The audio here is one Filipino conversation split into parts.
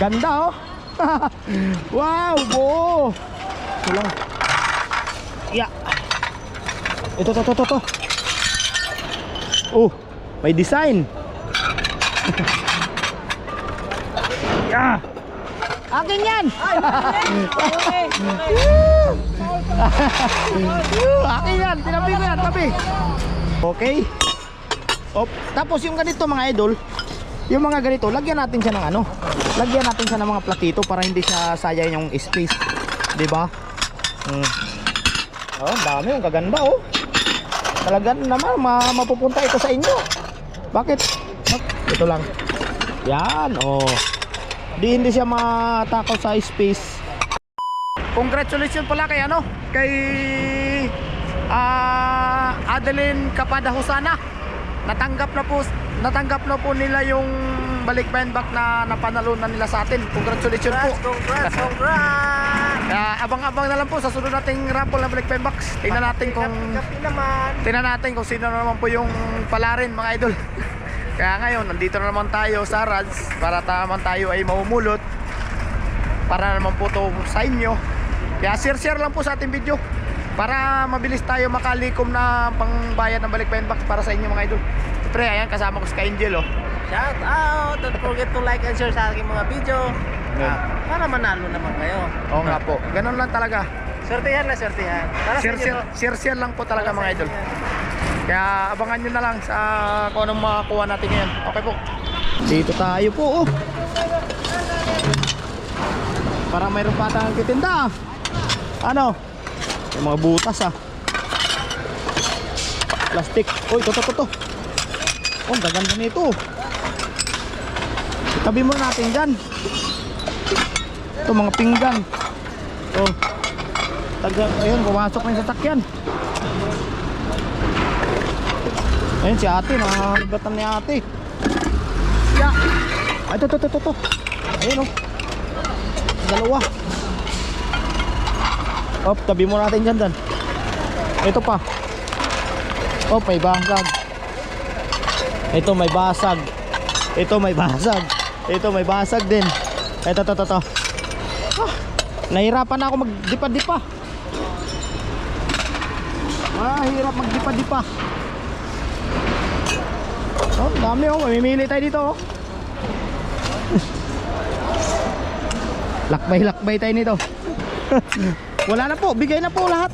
Ganda oh. wow, buo. Ito lang. Yeah. Ito, to, to, to, to. Oh, may design. yeah. Akin yan. Woo, Akin yan. Tinabi ko yan. Tabi. Okay. Op. Tapos yung ganito mga idol, yung mga ganito, lagyan natin siya ng ano? Lagyan natin siya ng mga platito para hindi siya sayang yung space. 'Di ba? Mm. Oh, dami yung kaganda oh. Talagang naman ma mapupunta ito sa inyo. Bakit? Ito lang. Yan, oh. Di hindi siya matakaw sa space. Congratulations pala kay ano? Kay ah Adeline Kapada Husana. Natanggap na po natanggap na po nila yung balikbayan back na napanalunan nila sa atin. Congratulations po. Congrats, congrats! Kaya abang-abang na lang po sa sunod nating raffle na balikbayan box. Tingnan natin kung naman. tingnan natin kung sino na naman po yung palarin mga idol. Kaya ngayon, nandito na naman tayo sa Rads para taman tayo ay mamumulot. Para naman po to sa inyo. Kaya share-share lang po sa ating video para mabilis tayo makalikom na pangbayad ng balikbayan box para sa inyo mga idol. Siyempre, ayan kasama ko si Ka-Angel oh. Shout out! Don't forget to like and share sa aking mga video. Yeah. Ah, para manalo naman kayo. Oo nga po. Ganun lang talaga. Swertihan na to. share-share lang po talaga mga idol. Kaya abangan nyo na lang sa kung anong makakuha natin ngayon. Okay po. Dito tayo po. Oh. Parang mayroon pa tayong kitinda. ah. Ano? Yung mga butas ah. Plastic. Uy, to to to to. Oh, gaganda nito. Itabi mo natin dyan. Ito mga pinggan. Oh. Taga, ayun, pumasok na yung sasakyan. Ayun si ate, nakakagatan ni ate. Ya. Ay, ito, ito, ito, ito. Ayun, oh. Dalawa. Op, tabi mo natin dyan, dan. Ito pa. Op, may basag. Ito, may basag. Ito, may basag. Ito, may basag din. Ito, ito, ito, ito. Ah, nahirapan na ako magdipa-dipa. Ah, hirap magdipa-dipa. Oh, dami oh. Mamimili tayo dito oh. Lakbay-lakbay tayo nito. Wala na po. Bigay na po lahat.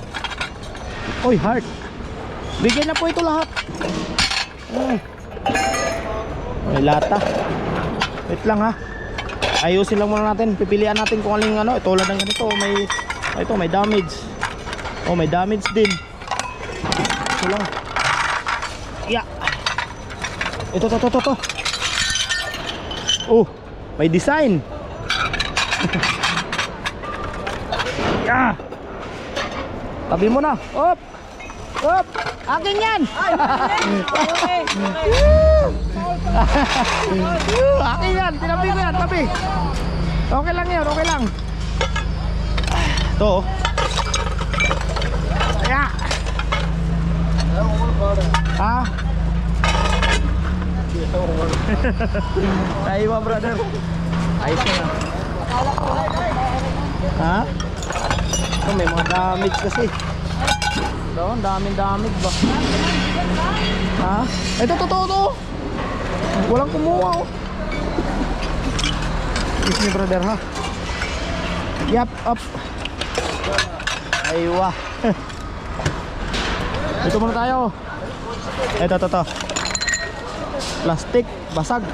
Oy, heart. Bigay na po ito lahat. Mm. May lata. Wait lang ha. Ayusin lang muna natin. Pipilian natin kung aling ano. Tulad ng ganito. May, ito, may damage. Oh, may damage din. Ito lang. Yeah. Ito, to, to, to, to. Oh, may design. Tabi mo na. Op. Op. Akin yan. Akin yan. Tinabi ko yan. Tabi. Okay lang yan. Okay lang. Ito. oh. Yeah. Ha? Ba brother? Ayos na. Ha? Ito may mga damage kasi. Ito, daming damage ba? Ha? Ito, totoo to. Walang kumuha oh. Me brother ha. Yap, up. Aywa. Ito muna tayo. Ito, ito, ito. Plastic, basag.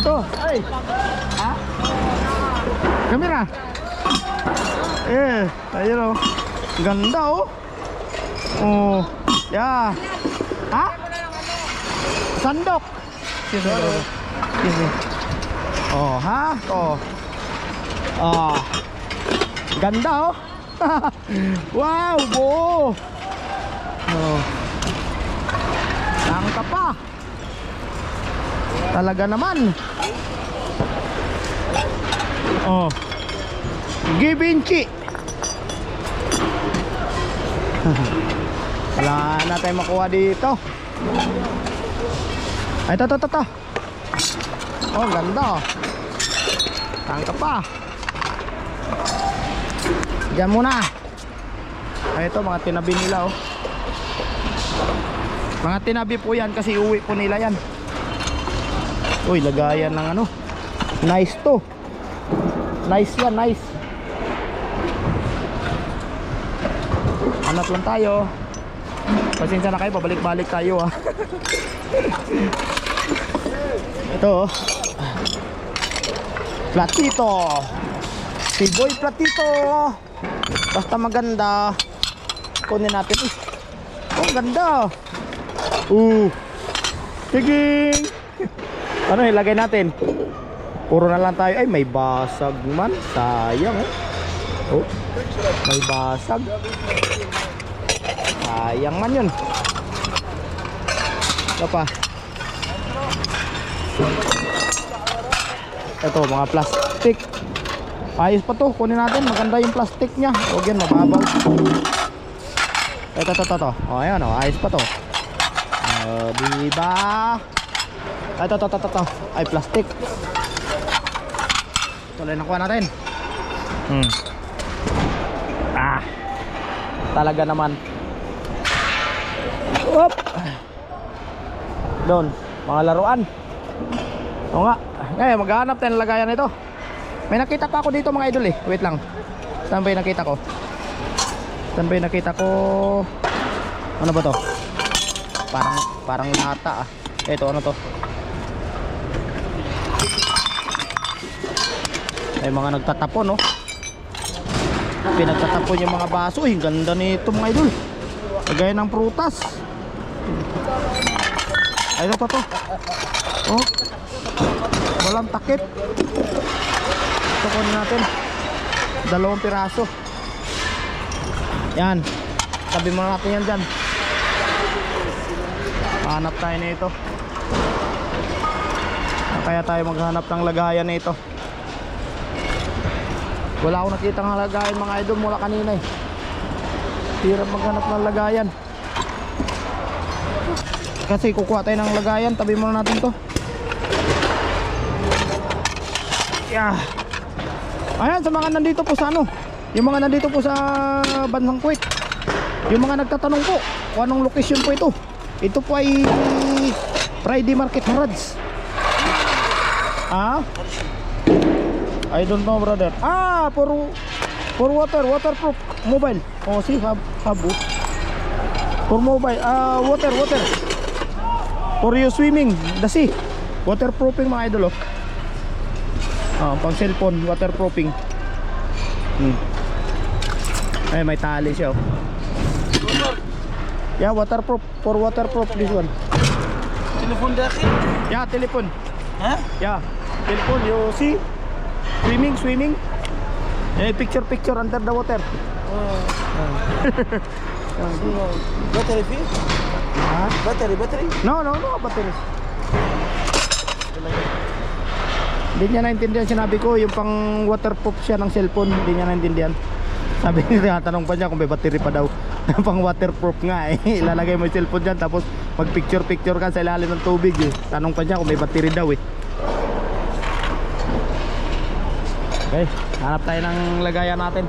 Ito. Ay. Ha? Kamera. Eh, ayun oh. Ganda oh. Oh. Yeah. Ha? Sandok. Excuse me. Oh, ha? Oh. Ah. Ganda oh. wow, buo. Oh. Tangka pa. Talaga naman. Oh. Givenchy. Wala na tayong makuha dito. Ay, ito, ito, ito, ito. Oh, ganda. Tangka pa. Diyan muna. Ay, ito, mga tinabi nila, oh. Mga tinabi po yan kasi uwi po nila yan. Uy, lagayan ng ano. Nice to. Nice yan, nice. Hanap lang tayo. Pasensya na kayo, pabalik-balik tayo ah. Ito oh. Platito. Si Boy Platito. Basta maganda. Kunin natin. Uy. Oh, ganda. Uh. Tiging. ano ilagay natin? Puro na lang tayo. Ay, may basag man. Sayang eh. Oh. May basag. Sayang man yun. Ito pa. Ito, mga plastic. Ayos pa to. Kunin natin. Maganda yung plastic niya. Huwag yan, mababaw. Ito, ito, ito, ito. O, ayan, o. Ayos pa to. O, diba? Ito, ito, ito, ito, ito. Ay, plastic. Tuloy na kuha natin. Hmm. Ah. Talaga naman. Up. Doon, mga laruan. Oo nga. Ngayon, maghahanap tayo ng lagayan nito. May nakita pa ako dito mga idol eh. Wait lang. Saan ba yung nakita ko? Saan ba yung nakita ko? Ano ba to? Parang, parang lata ah. Ito, ano to? May mga nagtatapon no? Pinagtatapon yung mga baso. Uy, ganda nito mga idol. Kagaya ng prutas. Ay, ito to. Oh. Walang takip. Ito kunin natin. Dalawang piraso. Yan. Tabi muna natin yan dyan. Hanap tayo nito. Kaya tayo maghanap ng lagayan nito. Wala akong nakita ng lagayan mga idol mula kanina eh. Hirap maghanap ng lagayan. Kasi kukuha tayo ng lagayan, tabi muna natin to. Yeah. Ayan, sa mga nandito po sa ano, yung mga nandito po sa Bansang Kuwait, yung mga nagtatanong po kung anong location po ito. Ito po ay Friday Market Harads. Ah? I don't know brother. Ah, for for water, waterproof mobile. Oh, see, hab, hab. oh. For mobile, ah, water, water. For you swimming, the sea. Waterproofing mga idol oh. Ah, pang cellphone, waterproofing. Hmm. Ay, may tali siya oh. Yeah, waterproof. For waterproof this one. Telepon daki? Yeah, telephone. Ha? Yeah, telephone. You see? Swimming, swimming. Eh, picture, picture under the water. Battery fee? Battery, battery? No, no, no, batteries. Hindi niya naintindihan sinabi ko, yung pang waterproof siya ng cellphone, hindi niya naintindihan. Sabi niya, tinatanong pa niya kung may battery pa daw. pang waterproof nga eh. Ilalagay mo yung cellphone dyan, tapos pag picture picture ka sa ilalim ng tubig eh. Tanong pa niya kung may battery daw eh. Okay, hanap tayo ng lagayan natin.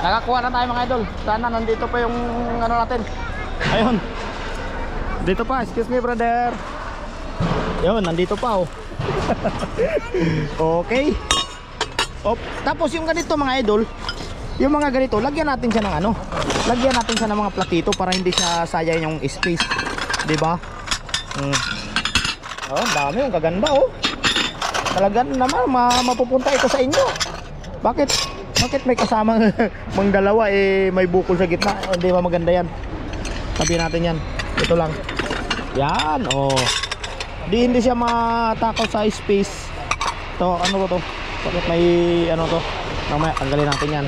Nakakuha na tayo mga idol. Sana nandito pa yung ano natin. Ayun. Dito pa, excuse me brother. Yun, nandito pa oh. okay. Op, tapos yung ganito mga idol, yung mga ganito, lagyan natin siya ng ano? Lagyan natin siya ng mga platito para hindi siya sayang yung space. 'Di ba? Mm. Oh, dami, ang kaganda oh. Talaga naman ma mapupunta ito sa inyo. Bakit? Bakit may kasama mang dalawa eh may bukol sa gitna? Eh, Hindi ba maganda yan? Sabi natin yan. Ito lang. Yan, oh. Di hindi siya matakaw sa space. To, ano to? Bakit may ano to? Mamaya tanggalin natin yan.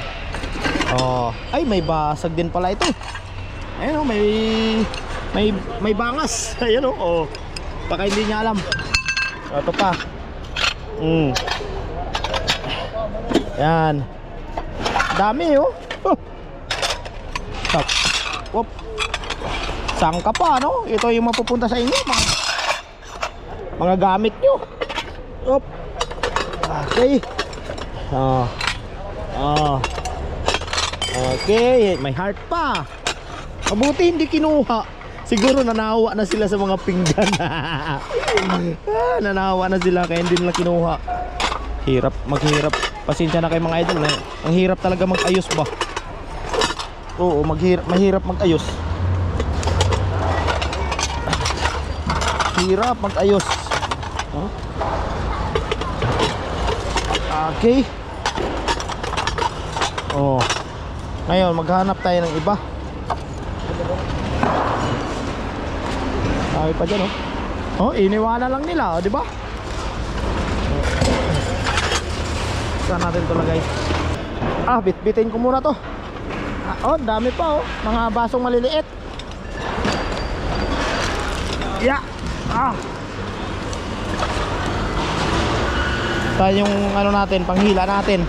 Oh, ay may basag din pala ito. Ayun oh, may may may bangas. Ayun oh. oh. Baka hindi niya alam. Ito pa. Mm. Yan. Dami oh. Stop. Whoop. Saan ka pa no? Ito yung mapupunta sa inyo. Mga, mga gamit nyo. Op. Okay. Oh. Oh. Okay, may heart pa. Mabuti hindi kinuha. Siguro nanawa na sila sa mga pinggan. ah, nanawa na sila kaya hindi nila kinuha. Hirap, maghirap. Pasensya na kay mga idol. Na, ang hirap talaga mag-ayos ba? Oo, maghirap, mahirap mag-ayos. Hirap mag-ayos. Huh? Okay. Oh. Ngayon, maghanap tayo ng iba. Sabi pa dyan, oh. Oh, iniwala lang nila, oh, di ba? Saan natin to lagay? Ah, bitbitin ko muna to. Ah, oh, dami pa, oh. Mga basong maliliit. Yeah. Ah. Ito yung ano natin, panghila natin.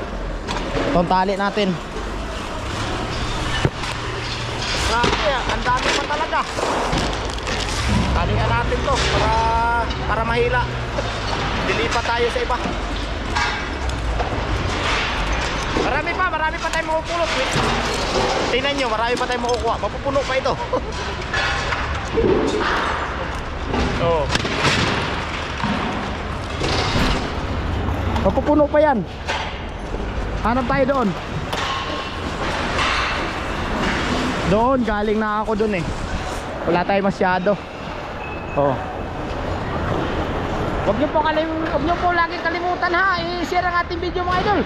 Itong tali natin. Grabe, ang dami pa talaga. Talian natin to para para mahila. Dilipat tayo sa iba. Marami pa, marami pa tayong makupulot. Tingnan nyo, marami pa tayong makukuha. Mapupuno pa ito. oh. Mapupuno pa yan. Hanap tayo doon. Doon, galing na ako doon eh. Wala tayo masyado. Oh. Huwag niyo po kalim, niyo po laging kalimutan ha, i-share ang ating video mga idol.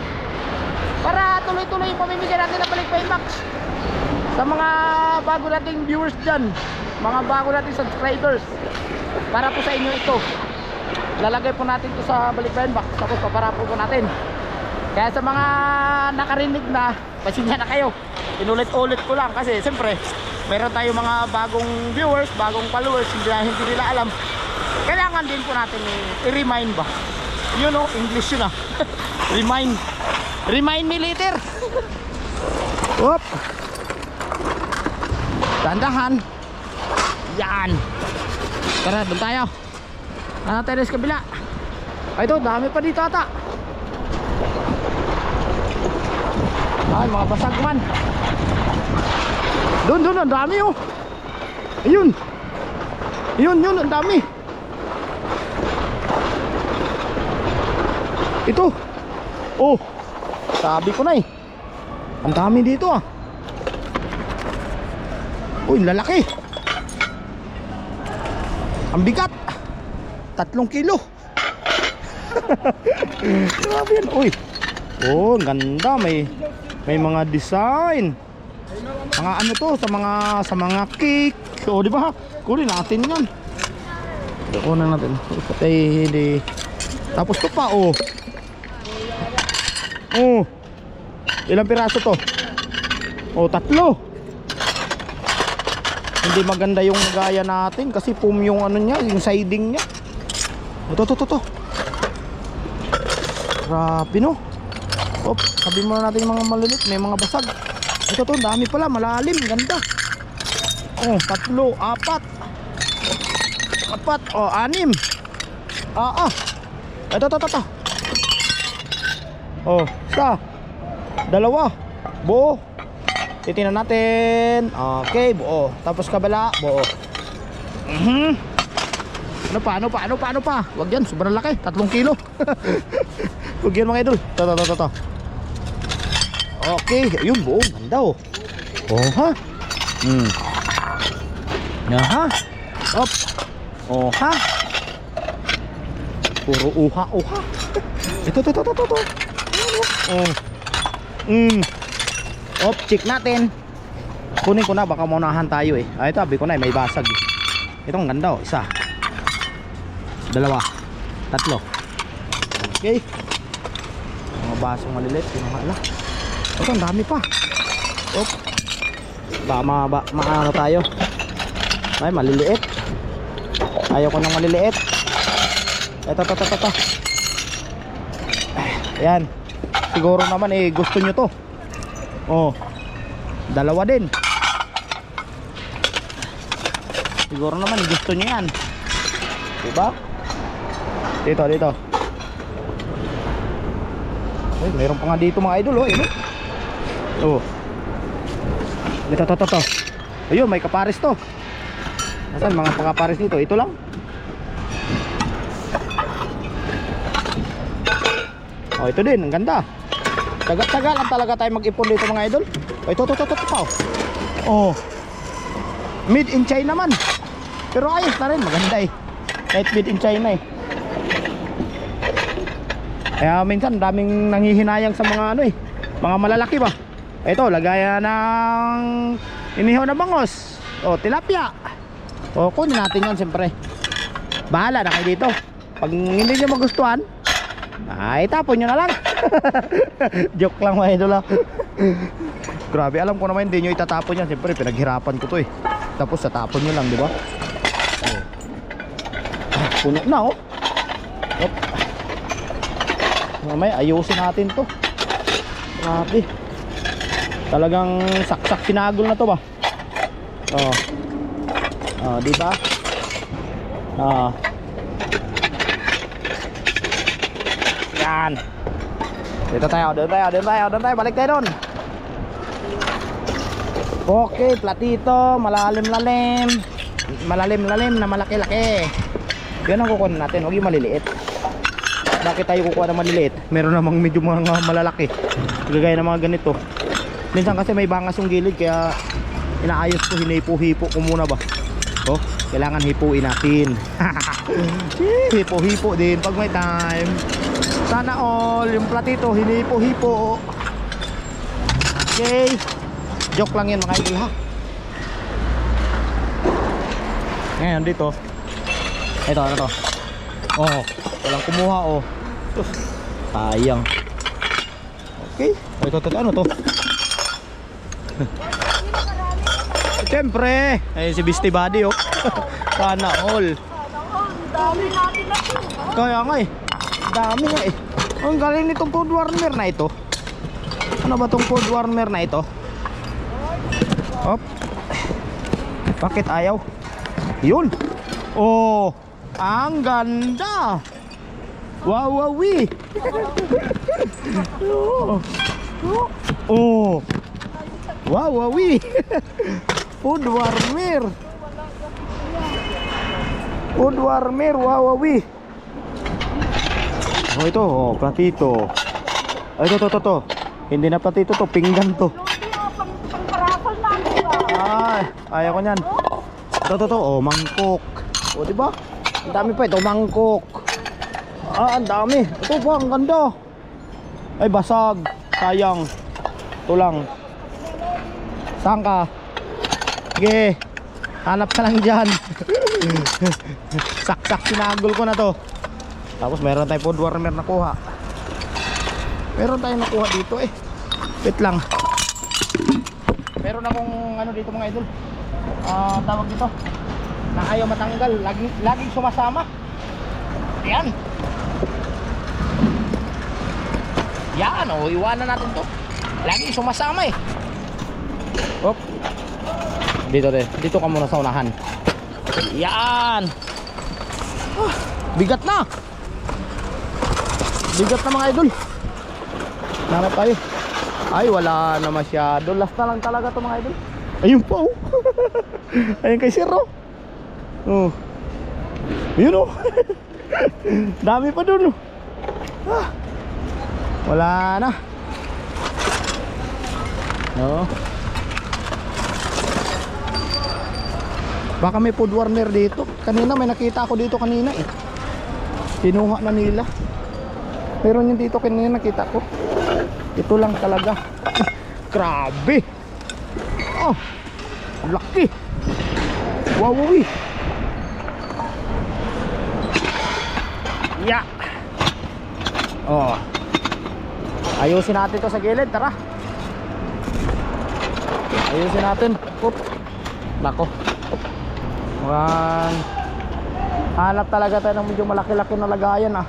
Para tuloy-tuloy yung pamimigay natin ng balik payback sa mga bago nating viewers dyan, mga bago nating subscribers. Para po sa inyo ito. Lalagay po natin to sa balik payback, tapos paparapo po natin. Kaya sa mga nakarinig na, pasensya na kayo. Inulit-ulit ko lang kasi siyempre, meron tayo mga bagong viewers, bagong followers, hindi, hindi nila alam. Kailangan din po natin i-remind ba? Yun o, English yun ah. Remind. Remind me later. Whoop. Dandahan. Yan. Tara, doon tayo. Ano tayo sa kabila? Ay, ito, dami pa dito ata. Ay, mga basag man. Doon, doon, ang dami oh. Ayun. Ayun, yun, ang dami. Ito. Oh. Sabi ko na eh. Ang dami dito ah. Uy, lalaki. Ang bigat. Tatlong kilo. Grabe yan. Uy. Oh, ganda. May may mga design. Mga ano to sa mga sa mga cake. Oh, di ba? Kunin natin 'yan. Kunin natin. Patay hindi. Tapos to pa oh. Oh. Ilang piraso to? Oh, tatlo. Hindi maganda yung gaya natin kasi foam yung ano niya, yung siding niya. Ito, to, to, to. Grabe no. Op, sabi mo natin yung mga malilit, may mga basag. Ito to, dami pala, malalim, ganda. Oh, tatlo, apat. Apat, oh, anim. Ah, ah. Ito, to, to, to. Oh, isa. Dalawa. Buo. Titingnan natin. Okay, buo. Tapos kabala, buo. Mhm. Ano pa, ano pa, ano pa, ano pa? Wag yan, sobrang laki. Tatlong kilo. Wag yan mga idol. Ito, ito, ito, ito. Okay, ayun buo. Ganda oh. Oh, ha? Hmm. Aha. Op. Oh, ha? Puro uha, uha. Ito, ito, ito, ito, ito. Ayan, oh. Mm. Op, check natin. Kunin ko na, baka maunahan tayo eh. Ah, ito, sabi ko na, eh, may basag eh. Ito, ang ganda oh. Isa. Dalawa. Tatlo. Okay. Mga basong malilit. Pinuhala. Ito, ang dami pa. Op. Baka ma, ba, maano tayo. Ay, maliliit. Ayaw ko ng maliliit. Ito, ito, ito, ito. Ayan. Siguro naman eh gusto nyo to. Oh. Dalawa din. Siguro naman gusto nyo yan. Diba? Dito, dito. Ay, meron pa nga dito mga idol, oh. Yun, oh. Oh. Dito, to, to, to. Ayun, may kapares to. Nasaan mga pakapares dito? Ito lang. Oh, ito din, ang ganda. Tagal-tagal lang talaga tayo mag-ipon dito mga idol. Oh, ito, ito, ito, ito, ito. Oh. Made in China man. Pero ayos na rin, maganda eh. Kahit made in China eh. Kaya minsan daming nanghihinayang sa mga ano eh, mga malalaki ba. Ito, lagayan ng inihaw na bangos. O, tilapia. O, kunin natin yan siyempre. Bahala na kayo dito. Pag hindi nyo magustuhan, ay tapon nyo na lang. Joke lang mga idol ah. Grabe, alam ko naman hindi nyo itatapon yan. Siyempre, pinaghirapan ko to eh. Tapos tatapon nyo lang, di ba? Oh. Ah, puno na oh. Op. Mamaya ayusin natin to. Grabe. Talagang saksak sinagol na to ba? Oh. Oh, di ba? Ah. Yan. Dito tayo, dito tayo, dito tayo, dito tayo, balik tayo doon. Okay, platito, malalim-lalim. Malalim-lalim na malaki-laki. Yan ang kukunin natin, huwag yung maliliit. Bakit tayo kukuha ng maliliit? Meron namang medyo mga malalaki. Gagaya ng mga ganito. Minsan kasi may bangas yung gilid kaya inaayos ko, hinipo-hipo ko muna ba. Oh, kailangan hipuin natin. Hipo-hipo din pag may time. Sana all, yung platito, hinipo-hipo. Okay. Joke lang yan mga idol ha. Ngayon dito. Ito, ano to? Oh, walang kumuha oh. Sus, sayang. Okay. Oh, ito, ito, ano to? Siyempre, ay si Beastie Buddy oh. Sana all. Dami natin na. Kaya nga eh. Dami nga eh. Ang galing nitong food warmer na ito. Ano ba tong food warmer na ito? Hop. Bakit ayaw? Yun. Oh, ang ganda. Wow, wow, wee. oh. oh. Wow, wee. food warmer. Food warmer, wow, wee. Oh, ito, oh, platito. Ay, ito, ito, ito, ito. Hindi na platito to, pinggan to. Oh? Ay, ayaw ko niyan. Ito, ito, ito, oh, mangkok. O, di ba? Ang dami pa ito, mangkok. Ah, ang dami. Ito pa, ang ganda. Ay, basag. Sayang. Ito lang. Saan ka? Sige. Hanap ka lang dyan. Saksak sinagol ko na to. Tapos meron tayong food warmer na kuha. Meron tayong nakuha dito eh. Wait lang. Meron akong ano dito mga idol. Ah, tawag dito. Na ayaw matanggal, lagi laging sumasama. Ayan. Yan, oh, iwanan natin to. Laging sumasama eh. Op. Dito de, dito ka muna sa unahan. Yan. Ah, bigat na. Bigat na mga idol. Nanap tayo. Ay, wala na masyado. Last na lang talaga to mga idol. Ayun pa oh. Ayun kay Sir oh. Oh. Yun oh. Dami pa dun oh. Ah. Wala na. No. Baka may food warmer dito. Kanina may nakita ako dito kanina eh. Kinuha na nila. Meron yung dito kanina nakita ko. Ito lang talaga. Grabe. Oh. Laki. Wow, wow, wow. Ya. Oh. Ayusin natin to sa gilid, tara. Ayusin natin. Oop. Nako. Mukhang hanap talaga tayo ng medyo malaki-laki na lagayan ah.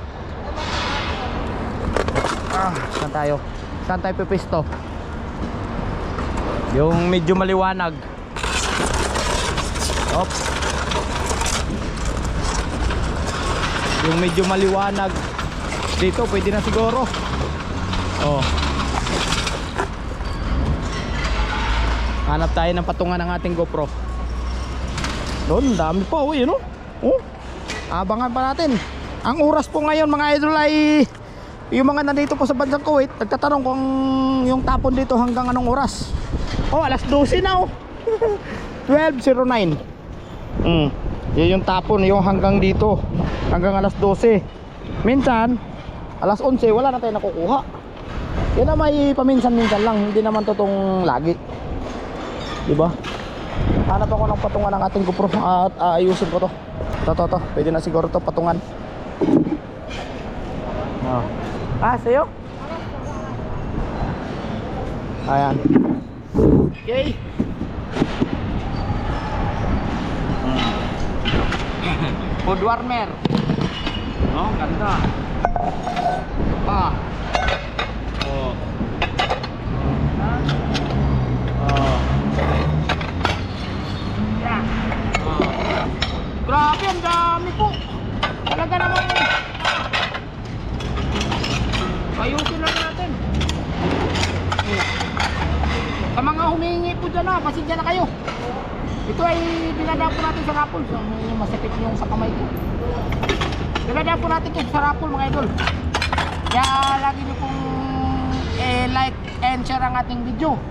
Ah, saan tayo? Saan tayo pipisto? Yung medyo maliwanag. Op. Yung medyo maliwanag. Dito, pwede na siguro. Oh. Hanap tayo ng patungan ng ating GoPro. Doon, dami pa. Uy, ano? Oh. Abangan pa natin. Ang oras po ngayon mga idol ay yung mga nandito po sa bansang Kuwait, nagtatanong kung yung tapon dito hanggang anong oras. Oh, alas 12 na oh. 12.09. Mm. Yun yung tapon, yung hanggang dito. Hanggang alas 12. Minsan, alas 11, wala na tayo nakukuha. Yan na may paminsan-minsan lang, hindi naman totong lagi. Di ba? Hanap ako ng patungan ng ating GoPro at aayusin ko to. To, to, to. Pwede na siguro to patungan. Oh. Ah, sa'yo? Ayan. Okay. Food warmer. Oh, ganda. Pa. Oh. Oh. Yeah. Oh. Grabe, ang dami po. Talaga naman. Ayusin lang natin. Sa mga humingi po dyan na, pasensya na kayo. Ito ay dinadaan po natin sa rapol. So, may masakit yung sa kamay ko. Dinadaan po natin sa rapol mga idol. Kaya lagi nyo pong eh, like and share ang ating video.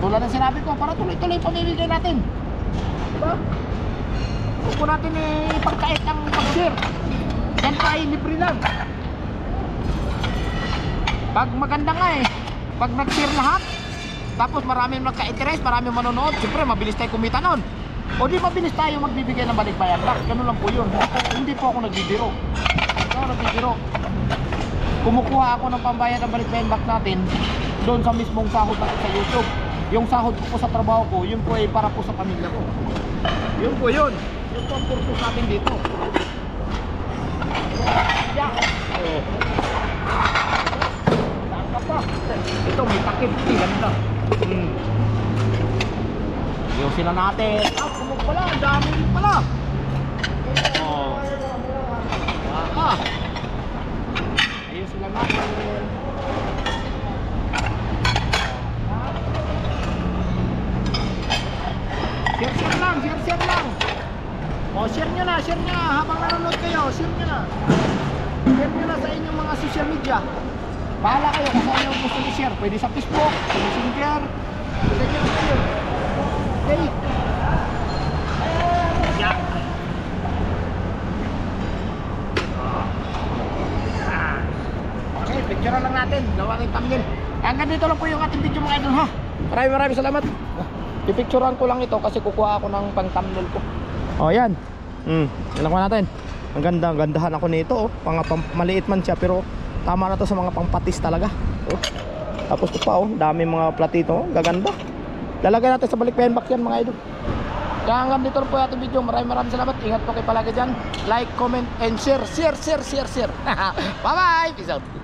Tulad ng sinabi ko, para tuloy-tuloy pamimigay natin. Diba? Huwag natin eh, ipagkait ang pag-share. Yan pa ay libre lang. Pag maganda nga eh, pag nag-share lahat, tapos marami nagka-interest, marami manonood, siyempre mabilis tayo kumita nun. O di mabilis tayo magbibigay ng balik bayan back. Ganun lang po yun. Hindi po, ako nagbibiro. Hindi ako nagbibiro. Kumukuha ako ng pambayad ng balik bayan back natin doon sa mismong sahod natin sa YouTube. Yung sahod ko po sa trabaho ko, yun po ay para po sa pamilya ko. Yun po yun. Po ang purpose natin dito. Yeah. Oh. Saan ka pa? Ito may takip. Ganda. Hmm. Ayusin na natin. Ah, kumog pala. Ang dami rin pala. Oh. Ah. Ayusin lang natin. Share lang. Share lang. O, share nyo na. Share nyo na. Habang nanonood kayo, share nyo na. Share nyo na sa inyong mga social media. Bahala kayo kung saan yung gusto i-share. Pwede sa Facebook, sa Messenger. Pwede nyo kayo. Okay. Yeah. Ah. Okay, picture lang natin. Gawa ng thumbnail. Hanggang dito lang po yung ating video mga idol ha. Maraming maraming salamat. Pipicturean ko lang ito kasi kukuha ako ng pang thumbnail ko. Oh, yan. Hmm, ilang natin. Ang ganda, ang gandahan ako nito oh. Mga pam- maliit man siya pero tama na to sa mga pangpatis talaga. Oh. Tapos ito pa oh, dami mga platito, oh. gaganda. Lalagay natin sa balik box yan mga idol. Kaya hanggang dito po yung video. Maraming maraming salamat. Ingat po kayo palagi dyan. Like, comment, and share. Share, share, share, share. Bye-bye. Peace out.